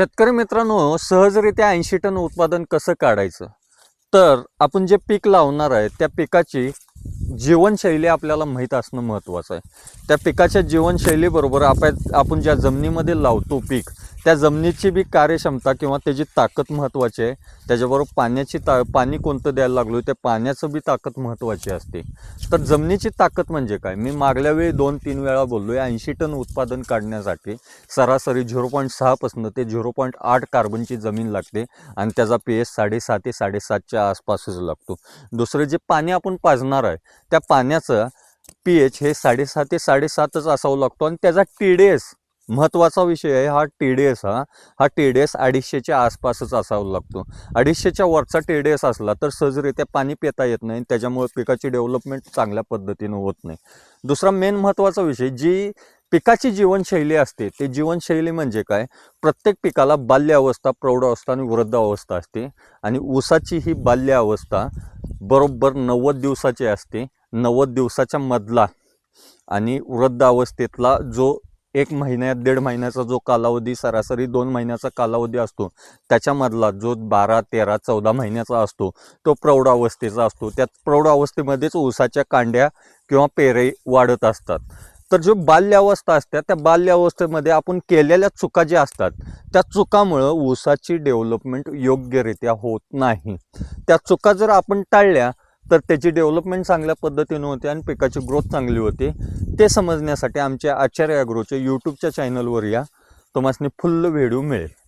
शेतकरी मित्रांनो सहजरित्या ऐंशी टन उत्पादन कसं काढायचं? तर आपण जे पीक लावणार आहे त्या पिकाची जीवनशैली आपल्याला माहीत असणं महत्त्वाचं आहे. त्या पिकाच्या जीवनशैलीबरोबर आपण आपण ज्या जमिनीमध्ये लावतो पीक त्या जमिनीची बी कार्यक्षमता किंवा त्याची ताकद महत्त्वाची आहे. त्याच्याबरोबर पाण्याची ता पाणी कोणतं द्यायला लागलो त्या पाण्याचं बी ताकद महत्त्वाची असते. तर जमिनीची ताकद म्हणजे काय? मी मागल्या वेळी दोन तीन वेळा बोललो आहे ऐंशी टन उत्पादन काढण्यासाठी सरासरी झिरो पॉईंट सहापासून ते झिरो पॉईंट आठ कार्बनची जमीन लागते आणि त्याचा पी एच साडेसहा ते साडेसातच्या आसपासच लागतो. दुसरं जे पाणी आपण पाजणार आहे त्या पाण्याचं पी एच हे साडेसहा ते साडेसातच असावं लागतो आणि त्याचा टी डी एस महत्त्वाचा विषय आहे हा टी डी एस हा. हा टी डी एस अडीचशेच्या आसपासच असावा लागतो. अडीचशेच्या वरचा टी डी एस असला तर सहजरित्या पाणी पिता येत नाही त्याच्यामुळे पिकाची डेव्हलपमेंट चांगल्या पद्धतीनं होत नाही. दुसरा मेन महत्त्वाचा विषय जी पिकाची जीवनशैली असते ते जीवनशैली म्हणजे काय? प्रत्येक पिकाला बाल्य अवस्था प्रौढ अवस्था आणि वृद्ध अवस्था असते आणि ऊसाची ही बाल्य अवस्था बरोबर नव्वद दिवसाची असते. नव्वद दिवसाच्या मधला आणि वृद्ध अवस्थेतला जो एक महिन्यात दीड महिन्याचा जो कालावधी सरासरी दोन महिन्याचा कालावधी असतो त्याच्यामधला जो बारा तेरा चौदा महिन्याचा असतो तो प्रौढावस्थेचा असतो. त्यात प्रौढावस्थेमध्येच ऊसाच्या कांड्या किंवा पेरे वाढत असतात. तर जो बाल्यावस्था असते त्या बाल्यावस्थेमध्ये आपण केलेल्या चुका ज्या असतात त्या चुकामुळं ऊसाची डेव्हलपमेंट योग्यरित्या होत नाही. त्या चुका जर आपण टाळल्या तर त्याची डेव्हलपमेंट चांगल्या पद्धतीनं होते आणि पिकाची ग्रोथ चांगली होते. ते समजण्यासाठी आमच्या आचार्य अॅग्रोच्या यूट्यूबच्या चॅनलवर या. तुम्हाला फुल्ल व्हिडिओ मिळेल.